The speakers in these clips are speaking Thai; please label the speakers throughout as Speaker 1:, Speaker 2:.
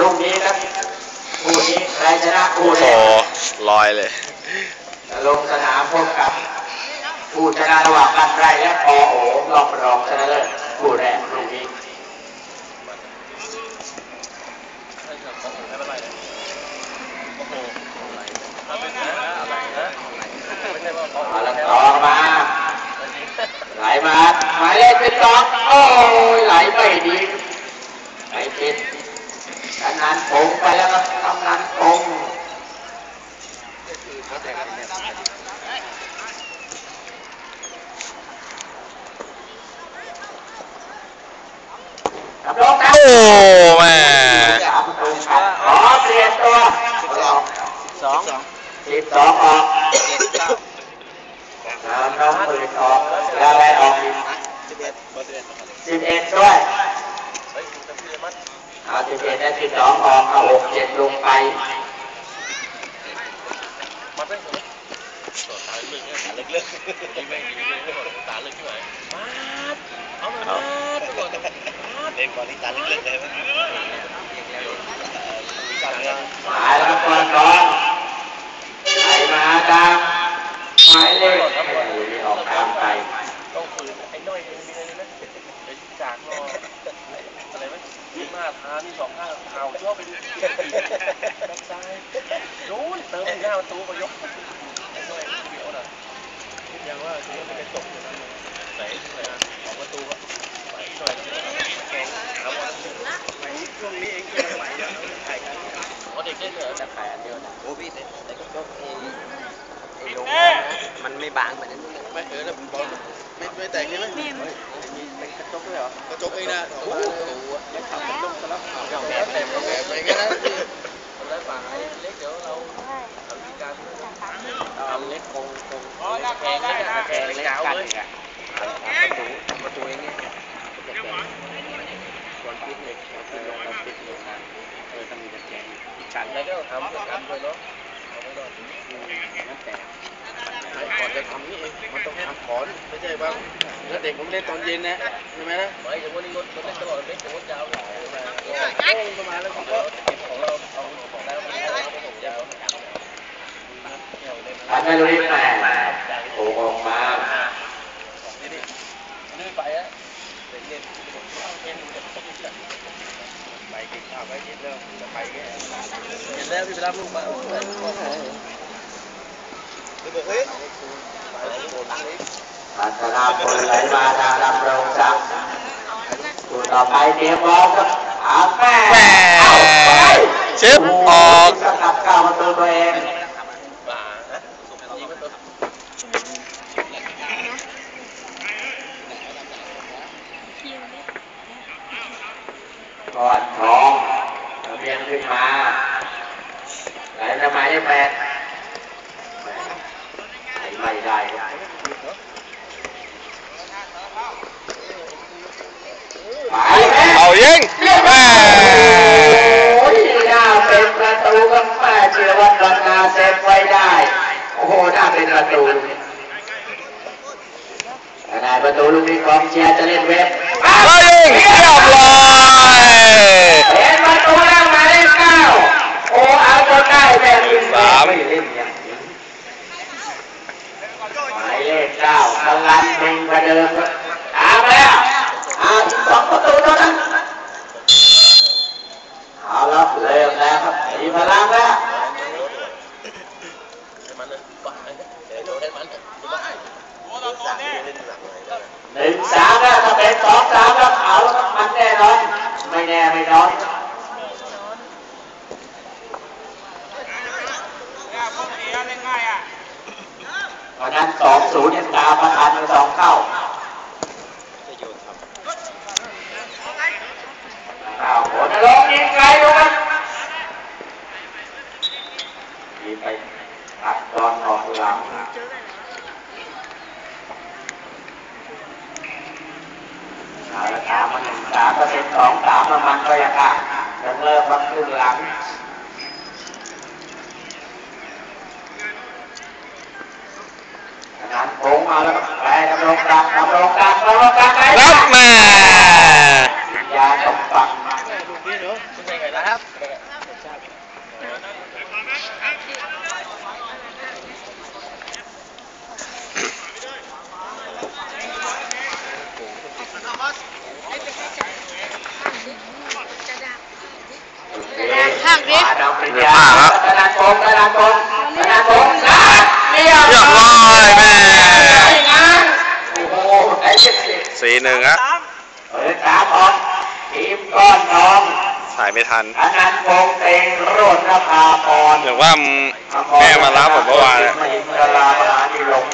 Speaker 1: ลูกนี้ครับคู่นี้ใครชนะคู่
Speaker 2: โอ้
Speaker 1: แร
Speaker 2: โห
Speaker 1: ก
Speaker 2: ลอยเลย
Speaker 1: ลงสนามพบกับผู้ชนะระหว่างกันไรและปอโอรอบรองชนะเลิศคู่แรกลูกนี้เอาละต่อมา ไหลมาหมายเลขเป็นสองโอ้ยไหลไม่ดีไหลติด กำนันผงไปแล้วครับกำนันผง
Speaker 2: โอ้แม่
Speaker 1: ขอเปลี่ยนตัว
Speaker 3: สอง
Speaker 1: สิบสองออกน้ำน้องเปืนออกแล้วอะไรออก
Speaker 3: สิบเอ็ดสิบเอ็ด
Speaker 1: ด้วย เอาสิบเอ็ดและสิบสองออกเอาหกเจ็ดลงไป
Speaker 3: เล็กเล็กที่ไม่ดีไม่หมดตาเล็กที่ไหนมาเอามาเล่นบอลนี่ตาเล็กๆเลยมั้ยจับเนี่ย
Speaker 1: หมายแล้วก่อนก่อนไหลมาตามหมายเลขออกตามไป
Speaker 3: ต้องฝืนไอ้น้อยมีอะไรไหมเป็นจากรอ มมีมาทานี่สองข้างข่าวชอบไปดูแบ็คซ้ายนู้นเติมหน้าประตูก็ยกไอ้น้อยเดี๋ยวน่ะยังว่าจะไม่ได้ตกอยู่นั่นเลยไหนไหนของประตูก็ไปหน่อยแกงครับช่วงนี้เองเกิดใหม่เยอะใช่ครับเด็กเล่นเหรอแต่แปดเดียวนะโอ้พี่แต่ก็ยกเอไอ้ลงมันไม่บางเหมือนนั้นไม่เออแล้วบอลไม่ไม่แตกใช่ไหม กระจกด้วยเหรอกระจกเองนะโอ้โหแล้วขับกระจกสลับขับแบบแบบไปกันนะแล้วฝากไอ้เล็กเดี๋ยวเราทำวิธีการทำเล็กคงคงแพงเล็กแพงเล็กกันอีกอะประตูประตูเองเนี่ยจะแพงวันพิษเล็กวันพิษลงวันพิษลงนะเออต้องมีตะแกรงกันแล้วก็ทำกันด้วยเนาะเอาไว้ก่อนนั่นแต่ ก่อนจะทำนี่เองมันต้องทำถอนไม่ใช่ว่าถ้าเด็กผมเล่นตอนเย็นนะใช่ไหมนะไม่แต่วันนี้รถมันเล่นตลอดเล่นแต่รถยาวเลยโอ้ประมาณแล้วก็เก็บของเราเอาของได้แล้วมันเอาของยาว
Speaker 1: อันไม่รู้นี่แม่โอ้ออกมา
Speaker 3: นี่นี่นี่ไปอะเล่นเล่นเล่นไปกินข้าวไปกินแล้วจะไปแค่เห็นแล้วพี่ไปรับลูกมา ปบอกเฮ้ยไปแล้วโดนเล็ก
Speaker 1: พัฒนาพลไหลมาทางลำโรงศักดิ์คู่ต่อไปเตรียมบอลครับอาแม่
Speaker 2: แม่
Speaker 1: เอาไป
Speaker 2: ชิปออก
Speaker 1: สกัดก้าวประตูตัวเอง
Speaker 3: ป่านะสุดยิงมันตัว
Speaker 1: ก่อนทองเรียงขึ้นมาไหลทำไมได้แปด ไหลไม่ได้ครับไปแล้ว
Speaker 2: เอายิงแม่
Speaker 1: โอ้ยน่าเป็นประตูก็แม่เชื่อว่าบอลนาเซฟไว้ได้ โอ้โหน่าเป็นประตูขนาดประตูลูกนี้กองเชียร์จะเล่นเว็บ
Speaker 2: ก็ยิงเรียบร้อย
Speaker 1: เป็นประตูแล้วหมายเลขเก้าโอ้เอาจนได้แบบนี้ไม่เล่นอย่างนี้หมายเลข เก้าพลังเพ่งประเดิมครับตามแล้วอาอีกสองประตูเท่านั้นเอาละเริ่มแล้วครับมีพลังแล้ว
Speaker 3: ให้มันเลยป่าให้โดนให้มันสามเล่นหลังเลย
Speaker 1: หนึ่งสามแล้วถ้าเป็นสองสามแล้วเอาแล้วครับมันแน่นอนไม่แน่ไม่นอนเพราะนั้นสองศูนย์ตามประธานสองเข้า
Speaker 3: จะโยนทำ
Speaker 1: อ้าวผลลงยิงไกลดูครับยิงไปตัดตอนออกหลังเอาละตามมาหนึ่งสามก็เป็นสองสามแล้วมันก็ยังอะยังเริ่มมาครึ่งหลังงานโค้งมาแล้วก็แปรดำรงกลางดำรงกลางดำรงกลางไป
Speaker 2: รับแม่
Speaker 1: ยาตกปัง
Speaker 3: ลูกนี้เนาะเป็นไง ไงนะครับ
Speaker 1: หักดิดาวปริญญาธนาคมธนาคมธนาคมนะเรียบ
Speaker 2: เรียบร้อยแม่
Speaker 1: งานโอ้โหไอ้เจ็ดสิบ
Speaker 2: สี่หนึ่งอะ
Speaker 1: เปิดสามออกทีมก้อนทอง
Speaker 2: สายไม่ทัน
Speaker 1: ธนันพงษ์เต็งโรจนภาพร
Speaker 2: อย่างว่าแม่มารับผมเมื่อวานอะ
Speaker 1: มหินทรามหานิลง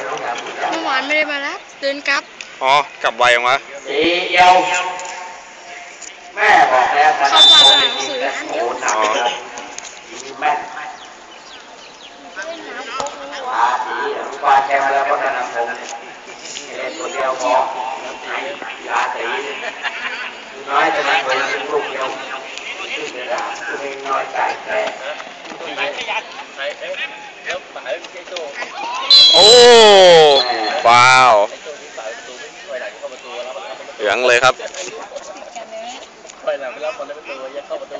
Speaker 4: เมื่อวานไม่ได้มารับเดินกลับ
Speaker 2: อ๋อ กลับไวยังวะ
Speaker 1: สีเอียวแม่บอกแล้วธนันพงษ์ยิงแต่โอ้หนักเลยยิงแม่นตาดีลูกปลาแชมป์แล้วก็ธนันพงษ์ เล่นคนเดียวพอตาตีน้อยธนันพงษ์ยิงลูกเดียวขึ้นกระดาษตัวเองน้อยใจแพ้
Speaker 3: ไหนไหนเอ๊ะแล้วสายไม่ใช่โจ้
Speaker 2: โอ้ว้าว
Speaker 3: ไอ้โจ้ที่สายประตูไม่ช่วยหลังเข้าประตูแล้วมัน
Speaker 2: เหลืองเลยครับ
Speaker 3: ช่วยหลังไปแล้วมันได้ประตูยังเข้าประตู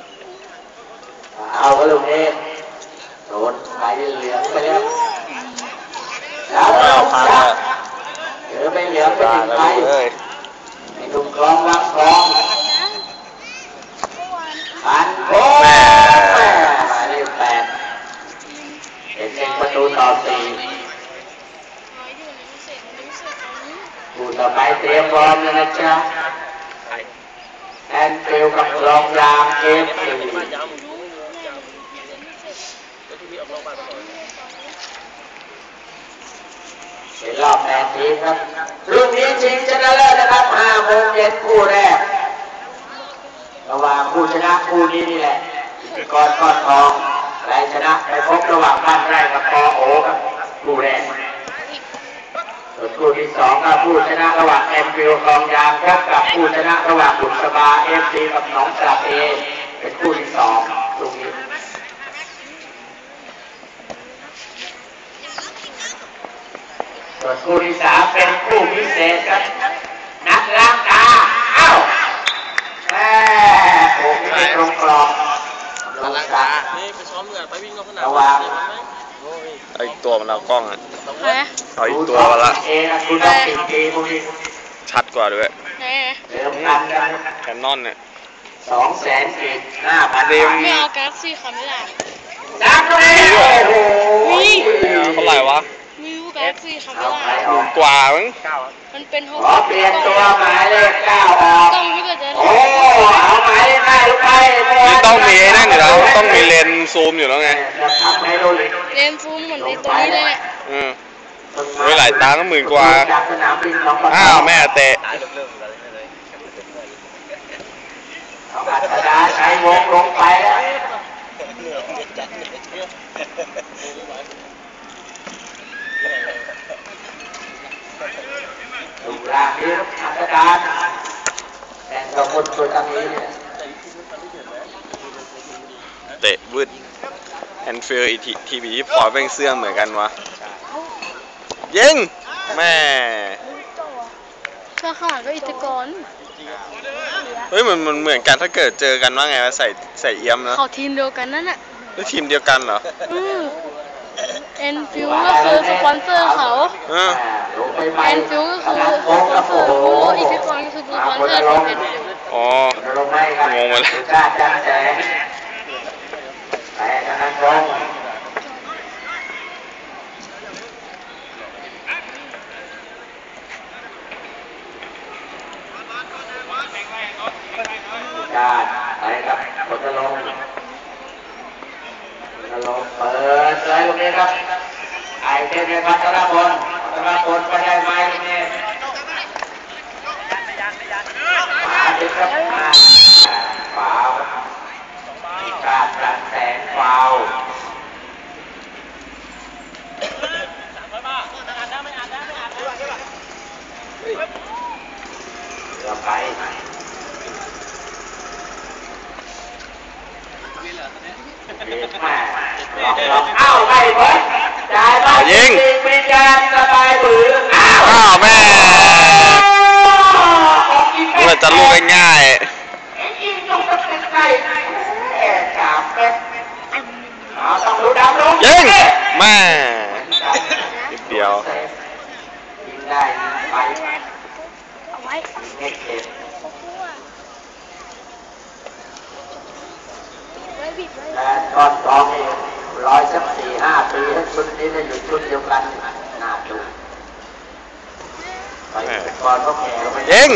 Speaker 1: เอาก็ลูกนี้โดนใบเหลืองไปแล้วแล้ว
Speaker 2: ไม่เอาพัง อะ
Speaker 1: เจอไปเหลือไปถึงไป
Speaker 2: ลูกเอ้ย
Speaker 1: ไอ้หนุ่มคลองวังคลองพันโค้ง
Speaker 2: แม่
Speaker 1: หมายเลขแปดเป็นหนึ่งประตูต่อสี่ผู้ต่อไปเตรียมพร้อมแล้วนะจ๊ะแอนฟิลกับกลองยางเอฟซี
Speaker 3: บ้านยาวมึงรู้ยาวแล้วที่นี้ออกนอกบ้านมาหน่อย
Speaker 1: เป็นรอบแปดทีครับ ลูกนี้ชิงชนะเลิศนะครับห้าโมงเย็นคู่แรกระหว่างผู้ชนะคู่นี้นี่แหละพิกรก้อนทองใครชนะไปพบระหว่างบ้านไร่กับปอโอครับคู่แรกส่วนคู่ที่สองก็ผู้ชนะระหว่างเอ็มฟิลกองยางพบกับผู้ชนะระหว่างบุษบาเอฟซีกับหนองสระเอเป็นคู่ที่สองลูกนี้ คู่ที่สามเป็นคู่พิเศษครับนักล้างตาเอ้าแม่โอ้ไม่ตรงกรอบลงตา
Speaker 3: นี่ไปซ้อมกันไปวิ่งรอบสนาม
Speaker 1: ระวัง
Speaker 3: โอ้ย
Speaker 2: เอาอีกตัวมันเอากล้องอะ
Speaker 4: แหม
Speaker 2: เอาอีกตัวมาละ
Speaker 1: เอนะคุณต้องติดทีพวกนี้
Speaker 2: ชัดกว่าด้วย
Speaker 4: แหม
Speaker 1: เดิมพันกัน
Speaker 2: แคนนอนเนี่ย
Speaker 1: สองแสนกีบห้าพัน
Speaker 2: เดิม
Speaker 4: ไม่เอากาแล็กซี่คาเมล่า
Speaker 1: ดังเลยโอ้โห
Speaker 2: เท่าไหร่วะ
Speaker 4: มีรูกาแล็กซี่คาเม
Speaker 1: เอา
Speaker 4: ล่า
Speaker 1: ไปออก
Speaker 2: กว่ามั้ง
Speaker 3: เก้าอะ
Speaker 4: มันเป็นโฮ
Speaker 1: ขอเปลี่ยนตัวหมายเลขเก้าออก
Speaker 4: ต้องถ้าเกิดจะ
Speaker 1: โอ้เอาหมายเลขเก้าลงไป
Speaker 2: นี่ต้องมีไอ้นั่นอยู่แล้วต้องมีเลนส์ซูมอยู่แล้วไง
Speaker 1: จะทำให้ดูอีก
Speaker 4: เลนซูมเหมือนในตัวนี้เลยเนี่ย
Speaker 2: อืมโอ้ยหลายตังค์หมื่นกว่า
Speaker 1: จากสนามบินของปต
Speaker 2: อ้าวแม่เตะ
Speaker 3: ตายเริ่มๆกันเลย
Speaker 1: เอาอัศดาใช้วงลงไปแล้ว
Speaker 3: เหนื่อยจั ดเลย
Speaker 1: ถูกลากนี้อัศดาแต่กับคนตัวตั้งนี้เนี่ย
Speaker 2: เตะวืดแอนฟิลอีทีทีวีที่พอร์ตเป็นเสื้อเหมือนกันวะยิงแม่
Speaker 4: ก็ข้างหลังก็อิทธิกร
Speaker 2: เฮ้ยมันมันเหมือนกันถ้าเกิดเจอกันว่าไงวะใส่ใส่เอี้ยมนะ
Speaker 4: เขาทีมเดียวกันนั่นน่ะ
Speaker 2: แล้วทีมเดียวกันเหรอ
Speaker 4: อือ เอ็นฟิวก็คือสปอนเซอร์เขา
Speaker 2: เออ
Speaker 1: ลงไปใหม่
Speaker 4: เอ็นฟิวก็คือ
Speaker 1: ขนาด
Speaker 4: ส
Speaker 1: โค้ง
Speaker 4: ป
Speaker 1: ก
Speaker 4: อ
Speaker 1: ระ
Speaker 4: นเซ
Speaker 1: โอ้
Speaker 4: อร์
Speaker 1: โห
Speaker 4: อิทธิกรก็คือสปอนเซอร์ของเอ็นฟิว
Speaker 2: อ๋อ
Speaker 1: ลงไม่ครับ
Speaker 2: งงไปแล้ว
Speaker 1: สุชาติจันแสงแต่ธนาคงสุชาติไปครับพลลงพลลงเปิดเลยตรงนี้ครับไอ เทนในพัทรพลพัทรพลไปได้ไหมตรงนี้มาดิครับมาฟาวมีการจัดแสงฟาว ดียว
Speaker 2: แต่
Speaker 1: ตอ
Speaker 2: นสอง
Speaker 1: เองร้อยสักสี่ห้าปีชุดนี้ได้อยู่ชุดเดียวกันน่าดูก่อนก็แก่เอง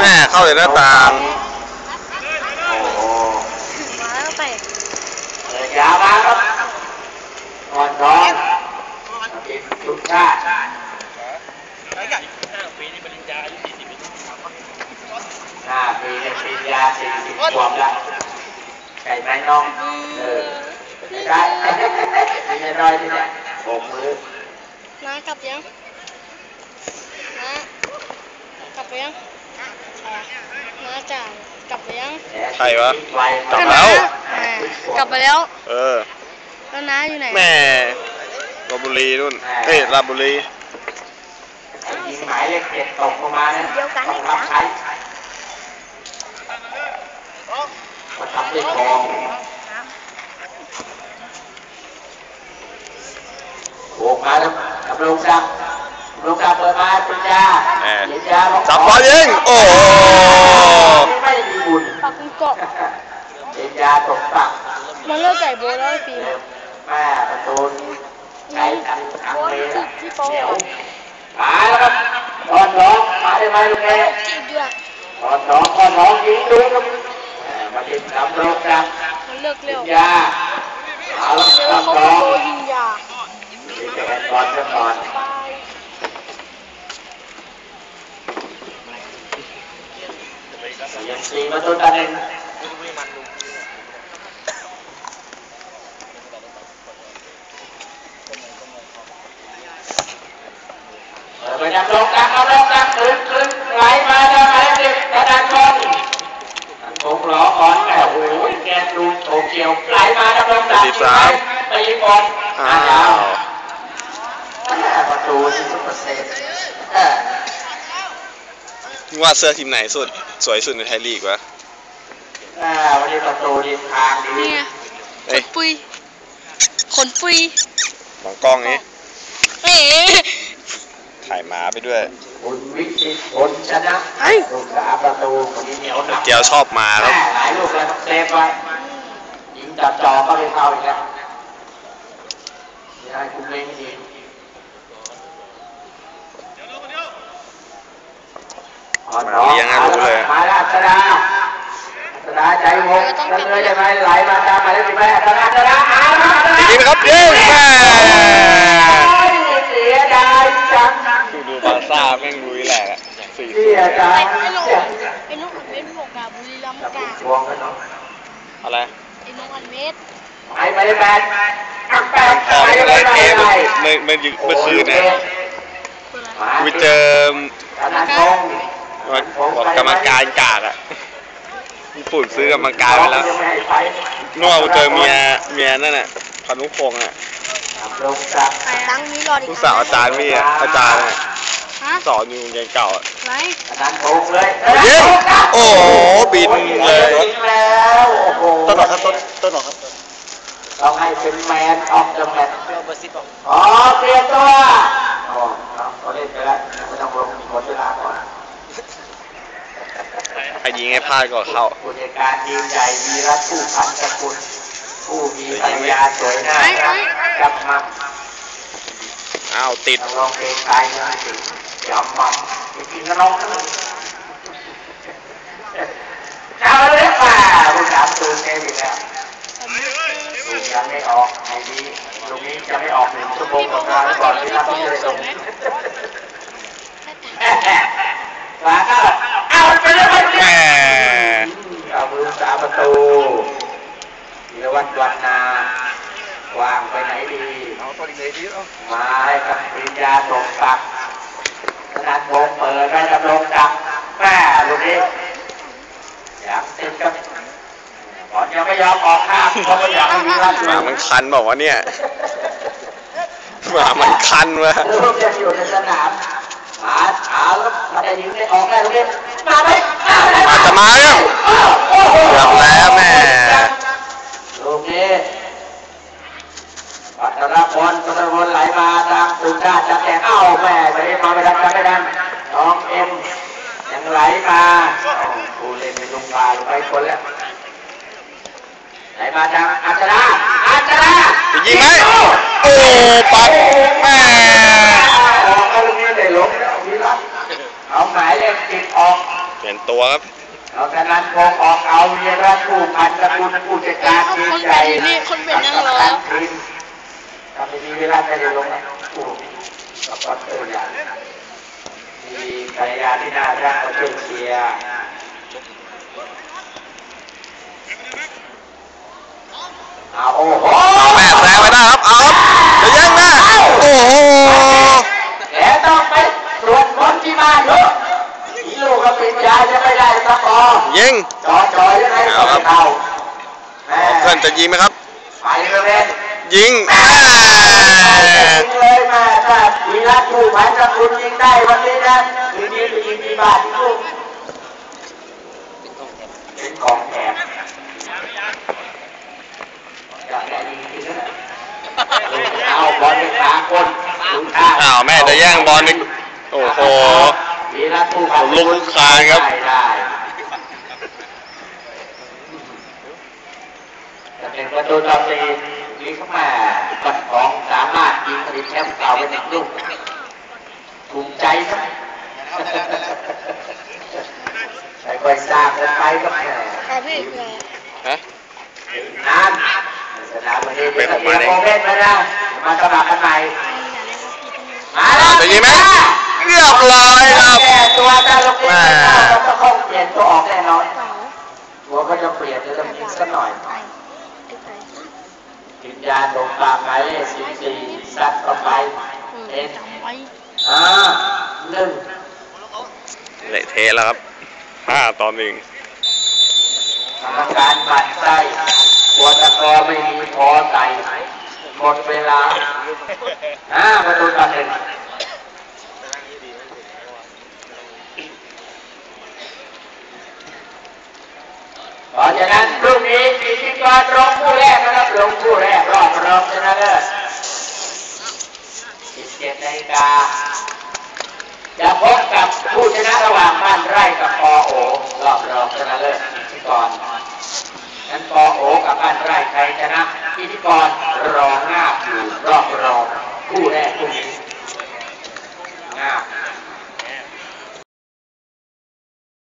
Speaker 2: แม่เข้าเลยหน้าตา
Speaker 1: อย่ามาครับก่อนสอง ชาติ
Speaker 3: ห้าปีนี่ปริญญาอายุสี่สิบ
Speaker 1: ห้าปีในปริญญาสี่สิบขวบละใช่ไหมน้อง เออไม่ได้ไม่ใช่น้อยที่เนี่ยโบกมือ
Speaker 4: น้ากลับยังน้ากลับไปยังน้าจ่ายกลับไปยัง
Speaker 2: ใครวะ
Speaker 1: ไว
Speaker 2: กลับแล้ว
Speaker 4: แหมกลับไปแล้ว
Speaker 2: เออ
Speaker 4: แล้วน้าอยู่ไหน
Speaker 2: แม่ ลบบุรีนู่นเฮ้ยลาชบุรี
Speaker 1: ไอ้ยิงหมายเลขเจ็ดตกลงมาเนี่ยต้องรับใช้มาทำด้วยทองโบกมาแล้วกับลงศักดิ์ลงศักดิ์เปิดมาปริญญา
Speaker 2: แหม่
Speaker 1: ปริญญาบอก
Speaker 2: จับบอลยิงโอ้โห
Speaker 1: ไม่มีบุญ
Speaker 4: ปักกุญเกาะ
Speaker 1: ปริญญาตกตัก
Speaker 4: มันเลิกไก่โบแล้วไอ้ปี
Speaker 1: เริ่มแม่ประตู ใช้กันทั้ง
Speaker 4: โบ
Speaker 1: เลย
Speaker 4: ที่
Speaker 1: นะ
Speaker 4: ที่โป๊ะ
Speaker 1: เหนียว
Speaker 4: อะ
Speaker 1: มาแล้วครับตอนน้องมาได้ไหมลูกแม่
Speaker 4: จีบด้วย
Speaker 1: ตอนน้องตอนน้องยิงดูครับแหม่มาติดตำรวจจับ
Speaker 4: มันเลิก
Speaker 1: ปริ
Speaker 4: เร็ว
Speaker 1: ญญาเอาละ
Speaker 4: เร็ว
Speaker 1: ตอน
Speaker 4: เขา
Speaker 1: น้อง
Speaker 4: โบยิงยา
Speaker 1: มีแต่แอนก่อนจะก่อน
Speaker 4: บาย
Speaker 1: ยังสี่ประตูต่อหนึ่งเออ ไปดังลงดังเอาลงดังคืนคืนไหลมาได้ไหมเด็กกระดานชนผมล้อก่อนแต่โอ้โหแกดูโตเกียวไหลมาดังลงดัง
Speaker 2: สิบสาม
Speaker 1: ไปยิงบอล
Speaker 2: อ้า
Speaker 1: หน้าว
Speaker 2: ว
Speaker 1: แม่ประตูนี่ซุปเปอร์เซฟเออ
Speaker 2: ว่าเสื้อทีมไหนสุด สวยสุดในไทยลีกวะ
Speaker 1: แม่วันนี้ประตูดีทางดี
Speaker 4: นี่ไงข
Speaker 2: เอ้ย
Speaker 4: นปุยขนปุย
Speaker 2: มองกล้องนี้
Speaker 4: เอ๊ะ
Speaker 2: ถ่ายหมาไปด้วย
Speaker 1: คุณวิชิตผลชนะ
Speaker 4: เฮ้ย
Speaker 1: ลูกสามประตูคนนี้เหนียวหนัก
Speaker 2: เจียวชอบหมาครับ
Speaker 1: แม่หลายลูกแล้วต้องเซฟไว้ยิงจับจอก็ไม่เข้าอีกแล้วนี่ให้คุณเล่นดีอ่อนน้อ
Speaker 2: มาเลี้ยงให้รู้เลย
Speaker 1: มาแล้วอัศดาอัศดาใจวงเดินเลยใช่ไหมไหลมาตามหมายเลขสิบแปดอัศดาอัศดาอ้าวอัศดา
Speaker 2: ดีนะครับยิงแม่
Speaker 1: โอ้ยเสียดายจัง
Speaker 2: ดูดูบาร์ ซ่าแม่งลุยแหละสี่
Speaker 1: เสียดาย
Speaker 4: ไอ้นก
Speaker 1: จัง
Speaker 4: ไอ้นกอันเม็ดบอกกับบุรีรัมย์
Speaker 1: จับ
Speaker 4: กา
Speaker 1: ทวงกันเนาะ
Speaker 2: อะไร
Speaker 4: ไอ้นกอันเม็ด
Speaker 1: ไปไปเลยแปดอักแปด
Speaker 2: พอ
Speaker 1: ไป
Speaker 2: ไป
Speaker 1: เล
Speaker 2: เลยย
Speaker 1: ไป
Speaker 2: เกม
Speaker 1: เลย
Speaker 2: เมื่อเมื่อเมื่อคืนเนี่ย
Speaker 1: มา
Speaker 2: ไปเจอ
Speaker 1: ธนาคง
Speaker 2: บอกกรรมการกากอะญี่ปุ่นซื้อกรรมการไปแล้ว
Speaker 1: ยังไม่ให้ไป
Speaker 2: นัวกูเจอเมียเมียนั่นน่ะพานุพงษ์อะ
Speaker 1: ลงจาก
Speaker 4: ตั้งนี้รอดี
Speaker 2: ลูกสาวอาจารย์พี่อะอาจารย์อะ
Speaker 4: ฮะ
Speaker 2: สอนอยู่โรงเรียนเก่าอะ
Speaker 4: ไหน
Speaker 1: ธนาคงเลย
Speaker 2: ยิงโอ้โหบินเลย
Speaker 1: บินแล้วโอ้โห
Speaker 2: ต้นหรอครับต้นต้นหรอครับ
Speaker 1: ต้องให้เป็นแมนออฟเดอะแมตช์
Speaker 3: เราเบอร์สิบออก
Speaker 1: อ๋อเตรียมตัวอ๋อครับเขาเล่นไปแล้วไม่ต้องลงหมดเวลาก่อน
Speaker 2: ใครยิงให้พลาดก่อนเข้า
Speaker 1: ผู้จัดการทีมใหญ่มีรัฐผู้พันสกุลผู้มีภรรยาสวยน่ารักจับมา
Speaker 2: อ้าวติด
Speaker 1: ร้องเพลงตายเงินสิจั บมาจริงๆก็น้องนะเอาเลยป่าผู้สามตูนเองอีกแล้วตูนยังไม่ออกไอ้นี้ตรงนี้จะไม่ออกหนึ่งชั่วโมงก่อนก่อนที่รับที่จะลงมาก็เอาไปเลยไปเลยเอามือสาประตูธีรวัตวันนาวางไปไหนดี มาให้กับปริญญาตกตักข นาดวงเปิดได้ดำรงตักแม่ลูกนี้อยากติดกับบอลยังไม่ยอมออกข้างเพราะไม่อยากให้มีรัด
Speaker 2: หมามันคันบอกว่าวะเนี่ยหมามันคันวะ
Speaker 1: ลูกยังอยู่ในสนามมาเอาแล้วถ้าได้ยิงได้ออกได้ลูกนี้มาไหมมาไห
Speaker 2: มาจะมาแล้ว
Speaker 1: โอ้โห
Speaker 2: เกือบแล้วแม่
Speaker 1: ลูกนี้ วัฒนพลวัฒนพลไหลมาทางสุชาติจับแต่เอ้าแม่ไปมาไม่ทันจับไม่ทันน้องเอ็มยังไหลมาโอ้ผู้เล่นในลุงพาลงไปคนแล้วไหนมาทางอัชราอัชรา
Speaker 2: จะยิงไหมโอ้ปัดแม่
Speaker 1: ออกก็ลูกนี้ได้ลงแล้ววิรัตเอาหมายเลขสิบออก
Speaker 2: เปลี่ยนตัวครับ
Speaker 1: เอาธนันคงออกเอาเวียรัตผู้พันตะกุลผู้จัดการทีมใหญ่
Speaker 4: นี่คนเป็นนั่งรอแล้ว
Speaker 1: ทีมทำไปดีเวลาไม่ได้ลงนะโอ้สปอร์ตเตอร์ใหญ่มีภรรยาที่น่ารักมาช่วยเชียร์เอาโอ้โห
Speaker 2: เอาแม่แซงไปได้ครับเอาครับจะแย่งแม่โอ้โห
Speaker 1: แล้วต้องไปตรวจคนที่บ้านลูกอีลูกก็ปิดยาจะไม่ได้สปอร์
Speaker 2: ยิง
Speaker 1: จอจอยยังไงก็ไม่เข้าแม่
Speaker 2: เพื่อนจะยิงไหมครับ
Speaker 1: ไปเลย
Speaker 2: ยิงแม่
Speaker 1: ยิง รัตผู้พันตะคุณยิงได้วันนี้นะคืนนี้ไปยิงที่บ้านลูกเป็นของแถมอยากได้ยิงที่นั่นน่ะเอาบอลไปขาคนดูท่า
Speaker 2: อ้าวแม่จะแย่งบอลอีกโอ้โห
Speaker 1: วีรัตผู้พัน
Speaker 2: ผมลุกลุกคานครับ
Speaker 1: ได้ได้จะเป็นประตูต่อสี่ลิ เข้ามาปัดของสามารถยิงผลิตแชมป์เก่าเป็นอีกลูกภูมิใจครับค่อยๆสร้างกันไปครับแม่
Speaker 4: อะพี่คืออะไร
Speaker 2: ฮะ
Speaker 1: นานสนามวันนี้
Speaker 2: เป็นของมันเอง
Speaker 1: โอเพ่นมาแล้วมาสมัครกันใหม่มาแล้ว
Speaker 2: จะยิงไหมเรียบร้อยครับ
Speaker 1: แก้ตัวได้ลูกนี้
Speaker 2: แม่
Speaker 1: เราต้องคงเปลี่ยนตัวออกแน่นอน
Speaker 4: เปล่า
Speaker 1: หัวก็จะเปลี่ยนจะต้องยิงสักหน่อย
Speaker 4: ไปไปไป
Speaker 1: กินยาตรงปากหมายเลขสิบสี่ซัดเข้าไป
Speaker 4: อืม
Speaker 1: เอ็น
Speaker 4: จำไว้
Speaker 1: อ่าหนึ่ง
Speaker 2: เละเทะแล้วครับห้าต่อหนึ่ง
Speaker 1: กรรมการบัดไส้หัวตะกอไม่มีพอใส่หมดเวลาห้าประตูต่อหนึ่งเพราะฉะนั้นพรุ่งนี้พิธีกรลงผู้แรกนะครับ ลงผู้แรกรอบรองชนะเลิศ17นาฬิกา จะพบกับผู้ชนะระหว่างบ้านไร่กับปอโอรอบรองชนะเลิศพิธีกรนั้นปอโอกับบ้านไร่ใครชนะพิธีกรรองงาบอยู่รอบรองคู่แรกคู่นี้งาบ